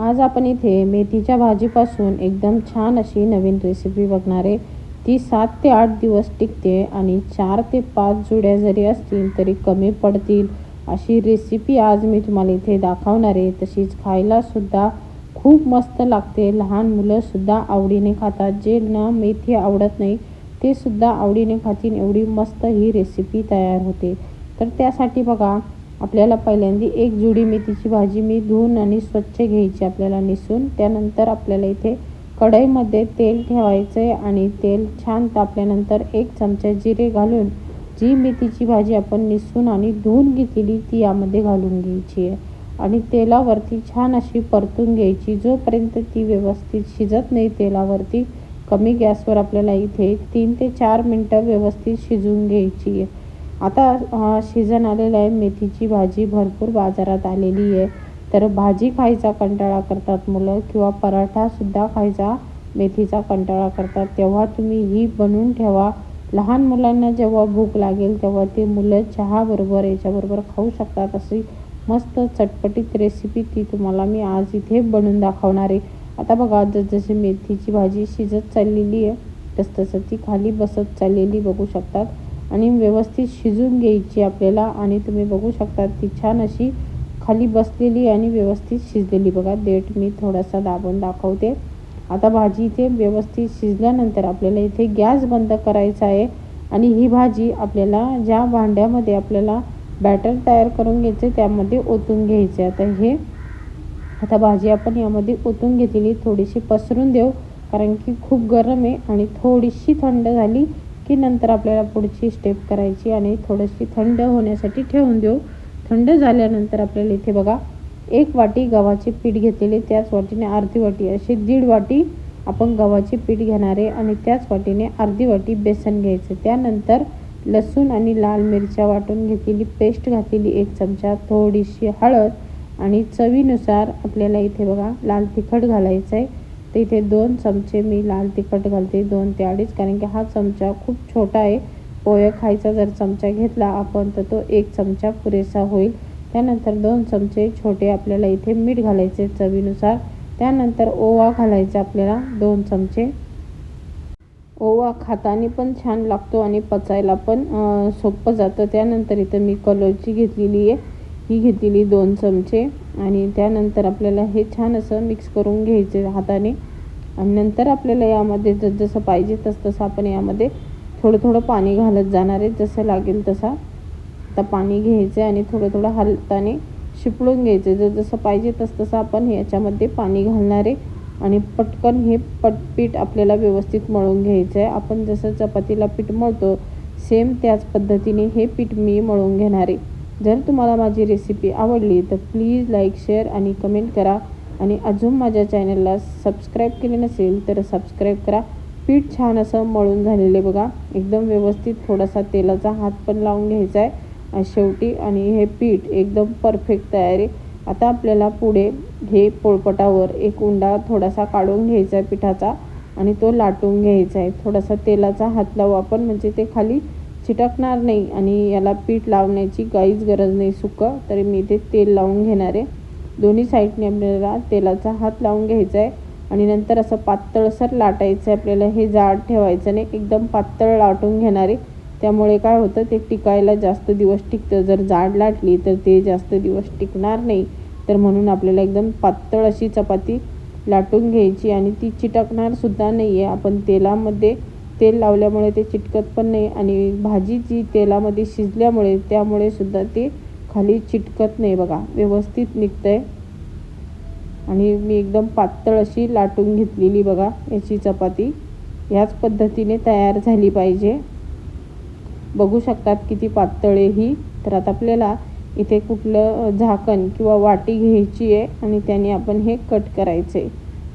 आज आपण इथे मेथीच्या भाजीपासून एकदम छान अशी नवीन रेसिपी बघणार आहे ती सात ते आठ दिवस टिकते आणि चार ते पाच जुड्या जरी असतील तरी कमी पडतील. अशी रेसिपी आज मी तुम्हाला इथे दाखवणार आहे. तशीच खायलासुद्धा खूप मस्त लागते. लहान मुलंसुद्धा आवडीने खातात. जे ना मेथी आवडत नाही ते सुद्धा आवडीने खातील. एवढी मस्त ही रेसिपी तयार होते. तर त्यासाठी बघा आपल्याला पहिल्यांदा एक जुडी मेथीची भाजी मी धुवून आणि स्वच्छ घ्यायची आपल्याला निसून. त्यानंतर आपल्याला इथे कढईमध्ये तेल ठेवायचं आहे आणि तेल छान तापल्यानंतर एक चमचा जिरे घालून जी मेथीची भाजी आपण निसून आणि धुवून घेतलेली ती यामध्ये घालून घ्यायची आहे. आणि तेलावरती छान अशी परतून घ्यायची. जोपर्यंत ती व्यवस्थित शिजत नाही तेलावरती कमी गॅसवर आपल्याला इथे तीन ते चार मिनटं व्यवस्थित शिजवून घ्यायची आहे. आता सीझन आलेला आहे. मेथीची भाजी भरपूर बाजारात आलेली आहे. तर भाजी खायचा कंटाळा करतात मुलं किंवा पराठासुद्धा खायचा मेथीचा कंटाळा करतात. तेव्हा तुम्ही ही बनवून ठेवा. लहान मुलांना जेव्हा भूक लागेल तेव्हा ते मुलं चहाबरोबर याच्याबरोबर खाऊ शकतात. अशी मस्त चटपटीत रेसिपी ती तुम्हाला मी आज इथे बनवून दाखवणार आहे. आता बघा जसजशी मेथीची भाजी शिजत चाललेली आहे तसतसं ती खाली बसत चाललेली बघू शकतात. आणि व्यवस्थित शिजून घ्यायची आपल्याला. आणि तुम्ही बघू शकता ती छान अशी खाली बसलेली आणि व्यवस्थित शिजलेली. बघा देठ मी थोडासा दाबून दाखवते. आता भाजी इथे व्यवस्थित शिजल्यानंतर आपल्याला इथे गॅस बंद करायचा आहे. आणि ही भाजी आपल्याला ज्या भांड्यामध्ये आपल्याला बॅटर तयार करून घ्यायचे त्यामध्ये ओतून घ्यायचे आता हे आता भाजी आपण यामध्ये ओतून घेतलेली. थोडीशी पसरून देऊ कारण की खूप गरम आहे आणि थोडीशी थंड झाली की नंतर आपल्याला पुढची स्टेप करायची आणि थोडीशी थंड होण्यासाठी ठेवून देऊ. थंड झाल्यानंतर आपल्याला इथे बघा एक वाटी गव्हाचे पीठ घेतलेले त्याच वाटीने अर्धी वाटी अशी दीड वाटी आपण गव्हाचे पीठ घेणारे आणि त्याच वाटीने अर्धी वाटी बेसन घ्यायचं. त्यानंतर लसूण आणि लाल मिरच्या वाटून घेतलेली पेस्ट घातलेली एक चमचा थोडीशी हळद आणि चवीनुसार आपल्याला इथे बघा लाल तिखट घालायचं आहे तर इथे दोन चमचे मी लाल तिखट घालते दोन ते अडीच. कारण की हा चमचा खूप छोटा आहे. पोहे खायचा जर चमचा घेतला आपण तर तो एक चमचा पुरेसा होईल. त्यानंतर दोन चमचे छोटे आपल्याला इथे मीठ घालायचे चवीनुसार. त्यानंतर ओवा घालायचा आपल्याला दोन चमचे. ओवा खाताने पण छान लागतो आणि पचायला पण सोपं जातं. त्यानंतर इथं मी कलोची घेतलेली आहे. ही घेतलेली दोन चमचे आणि त्यानंतर आपल्याला हे छान असं मिक्स करून घ्यायचे हाताने. आणि नंतर आपल्याला यामध्ये जसजसं पाहिजे तसं तसं आपण यामध्ये थोडं थोडं पाणी घालत जाणार आहे. जसं लागेल तसा आता पाणी घ्यायचं आणि थोडं थोडं हाताने शिपळून घ्यायचं जसजसं पाहिजे तसं तसं आपण याच्यामध्ये पाणी घालणार आहे. आणि पटकन हे पटपीठ आपल्याला व्यवस्थित मळून घ्यायचं आहे आपण जसं चपातीला पीठ मळतो सेम त्याच पद्धतीने हे पीठ मी मळून घेणार आहे. जर तुम्हाला माझी रेसिपी आवडली तर प्लीज लाईक शेअर आणि कमेंट करा. आणि अजून माझ्या चॅनलला सबस्क्राईब केले नसेल तर सबस्क्राईब करा. पीठ छान असं मळून झालेले बघा. एकदम व्यवस्थित थोडासा तेलाचा हात पण लावून घ्यायचा आहे शेवटी आणि हे पीठ एकदम परफेक्ट तयार. आहे आता आपल्याला पुढे हे पोळपटावर एक उंडा थोडासा काढून घ्यायचा आहे पिठाचा. आणि तो लाटून घ्यायचा आहे थोडासा तेलाचा हात लावू आपण म्हणजे ते खाली चिटकणार नाही आणि याला पीठ लावण्याची काहीच गरज नाही. सुकं? तरी मी इथे तेल लावून घेणार आहे. दोन्ही साईडने आपल्याला तेलाचा हात लावून घ्यायचा आहे आणि नंतर असं पातळसर लाटायचं आहे. आपल्याला हे जाड ठेवायचं नाही. एकदम पातळ लाटून घेणार आहे. त्यामुळे काय होतं? ते टिकायला जास्त दिवस टिकतं. जर जाड लाटली तर ते जास्त दिवस टिकणार नाही. तर म्हणून आपल्याला एकदम पातळ अशी चपाती लाटून घ्यायची आणि ती चिटकणारसुद्धा नाही आहे आपण तेलामध्ये तेल लावल्यामुळे ते चिटकत पण नाही आणि भाजी जी तेलामध्ये शिजल्यामुळे त्यामुळे सुद्धा ती खाली चिटकत नाही बघा. व्यवस्थित निघतं आहे आणि मी एकदम पातळ अशी लाटून घेतलेली बघा याची चपाती. ह्याच पद्धतीने तयार झाली पाहिजे. बघू शकतात किती पातळ आहे ही. तर आता आपल्याला इथे कुठलं झाकण किंवा वाटी घ्यायची आहे आणि त्याने आपण हे कट करायचं आहे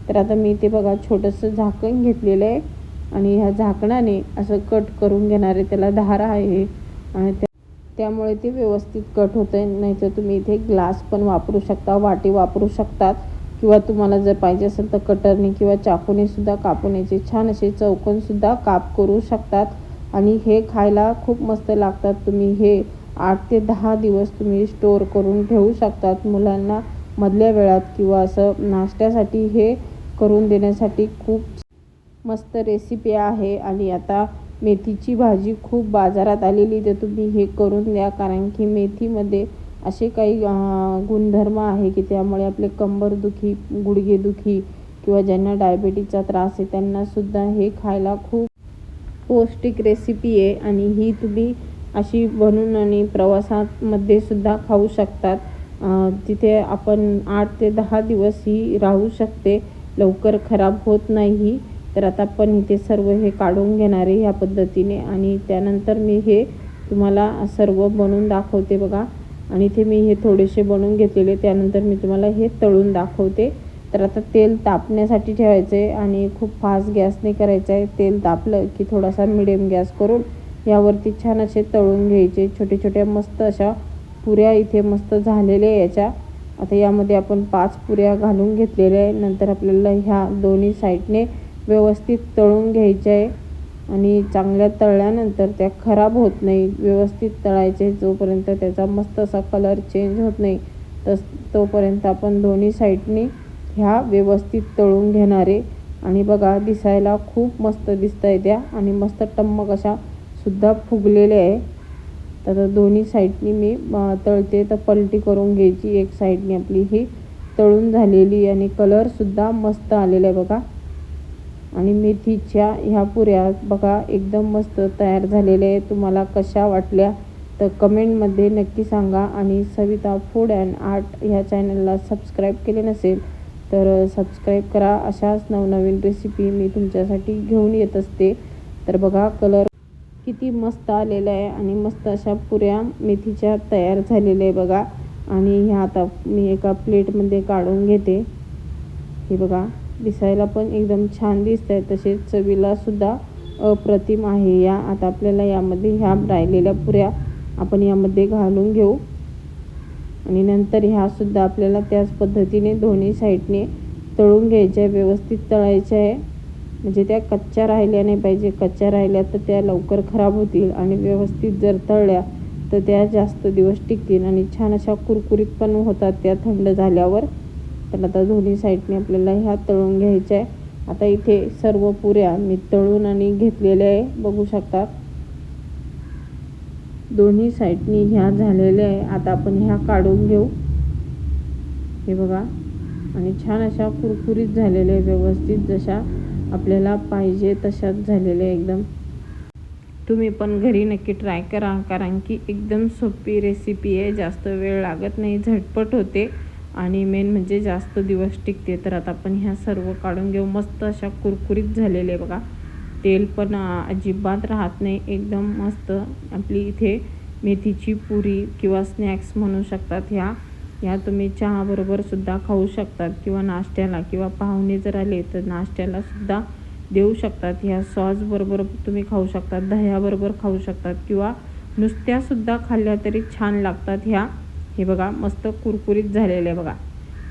तर आता मी इथे बघा छोटंसं झाकण घेतलेलं आहे. आणि ह्या झाकणाने असं कट करून घेणारे त्याला धार आहे. आणि त्या त्यामुळे ते व्यवस्थित कट होतं आहे नाहीतर तुम्ही इथे ग्लास पण वापरू शकता वाटी वापरू शकतात. किंवा तुम्हाला जर पाहिजे असेल तर कटरने किंवा चाकूने सुद्धा कापून याचे छान असे चौकोनसुद्धा काप करू शकतात. आणि हे खायला खूप मस्त लागतात. तुम्ही हे आठ ते दहा दिवस तुम्ही स्टोअर करून ठेवू शकतात मुलांना मधल्या वेळात. किंवा असं नाश्त्यासाठी हे करून देण्यासाठी खूप मस्त रेसिपी आहे आणि आता मेथीची भाजी खूप बाजारात आलेली तर तुम्ही हे करून द्या. कारण की मेथीमध्ये असे काही गुणधर्म आहे की त्यामुळे आपले कंबरदुखी गुडघेदुखी किंवा ज्यांना डायबिटीजचा त्रास आहे त्यांनासुद्धा हे खायला खूप पौष्टिक रेसिपी आहे आणि ही तुम्ही अशी बनवून आणि प्रवासामध्ये सुद्धा खाऊ शकतात. तिथे आपण आठ ते दहा दिवस ही राहू शकते. लवकर खराब होत नाही. तर आता आपण इथे सर्व हे काढून घेणार आहे ह्या पद्धतीने आणि त्यानंतर मी हे तुम्हाला सर्व बनवून दाखवते बघा. आणि इथे मी हे थोडेसे बनवून घेतलेले त्यानंतर मी तुम्हाला हे तळून दाखवते. तर आता तेल तापण्यासाठी ठेवायचं आहे आणि खूप फास्ट गॅसने करायचं आहे तेल तापलं की थोडासा मिडियम गॅस करून यावरती छान असे तळून घ्यायचे. छोटे छोट्या मस्त अशा पुऱ्या इथे मस्त झालेल्या याच्या. आता यामध्ये आपण पाच पुऱ्या घालून घेतलेल्या आहे. नंतर आपल्याला ह्या दोन्ही साईडने व्यवस्थित तळून घ्यायचे आहे आणि चांगल्या तळल्यानंतर त्या खराब होत नाही. व्यवस्थित तळायचे जोपर्यंत त्याचा मस्त असा कलर चेंज होत नाही तस तोपर्यंत आपण दोन्ही साईडनी ह्या व्यवस्थित तळून घेणारे. आणि बघा दिसायला खूप मस्त दिसत आहे त्या आणि मस्त टम्मक अशा सुद्धा फुगलेल्या आहे. तर दोन्ही साईडनी मी तळते तर पलटी करून घ्यायची एक साईडनी आपली. ही तळून झालेली आणि कलरसुद्धा मस्त आलेला आहे बघा. आणि मेथीच्या ह्या पुऱ्या बघा एकदम मस्त तयार झालेल्या आहे तुम्हाला कशा वाटल्या तर कमेंटमध्ये नक्की सांगा. आणि सविता फूड अँड आर्ट ह्या चॅनलला सबस्क्राईब केले नसेल तर सबस्क्राईब करा. अशाच नवनवीन रेसिपी मी तुमच्यासाठी घेऊन येत असते. तर बघा कलर किती मस्त आलेला आहे आणि मस्त अशा पुऱ्या मेथीच्या तयार झालेल्या आहे बघा. आणि ह्या आता मी एका प्लेटमध्ये काढून घेते. हे बघा. दिसायला पण एकदम छान दिसत आहे तसेच चवीलासुद्धा अप्रतिम आहे. या आता आपल्याला यामध्ये ह्या राहिलेल्या पुऱ्या आपण यामध्ये घालून घेऊ. आणि नंतर ह्यासुद्धा आपल्याला त्याच पद्धतीने दोन्ही साईडने तळून घ्यायच्या व्यवस्थित तळायच्या आहे. म्हणजे त्या कच्च्या राहिल्या नाही पाहिजे. कच्च्या राहिल्या तर त्या लवकर खराब होतील. आणि व्यवस्थित जर तळल्या तर त्या जास्त दिवस टिकतील. आणि छान अशा कुरकुरीत पण होतात त्या थंड झाल्यावर. तर आता दोन्ही साईडने आपल्याला ह्या तळून घ्यायच्या आहे. आता इथे सर्व पुऱ्या मी तळून आणि घेतलेल्या आहे बघू शकतात दोन्ही साईडनी ह्या झालेल्या आहे. आता आपण ह्या काढून घेऊ. हे बघा. आणि छान अशा कुरकुरीत झालेल्या आहे व्यवस्थित जशा आपल्याला पाहिजे तशाच झालेल्या एकदम. तुम्ही पण घरी नक्की ट्राय करा कारण की एकदम सोपी रेसिपी आहे. जास्त वेळ लागत नाही झटपट होते. आणि मेन म्हणजे जास्त दिवस टिकते. तर आता आपण ह्या सर्व काढून घेऊ. मस्त अशा कुरकुरीत झालेले बघा. तेल पण अजिबात राहत नाही. एकदम मस्त आपली इथे मेथीची पुरी किंवा स्नॅक्स म्हणू शकतात ह्या. ह्या तुम्ही चहाबरोबरसुद्धा खाऊ शकतात किंवा नाश्त्याला किंवा पाहुणे जर आले तर नाश्त्याला सुद्धा देऊ शकतात. ह्या सॉसबरोबर तुम्ही खाऊ शकतात. दह्याबरोबर खाऊ शकतात किंवा नुसत्यासुद्धा खाल्ल्या तरी छान लागतात ह्या. हे बघा मस्त कुरकुरीत झालेले बघा.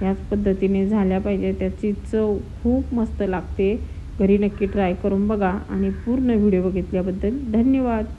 ह्याच पद्धतीने झाल्या पाहिजे त्याची चव खूप मस्त लागते. घरी नक्की ट्राय करून बघा आणि पूर्ण व्हिडिओ बघितल्याबद्दल धन्यवाद.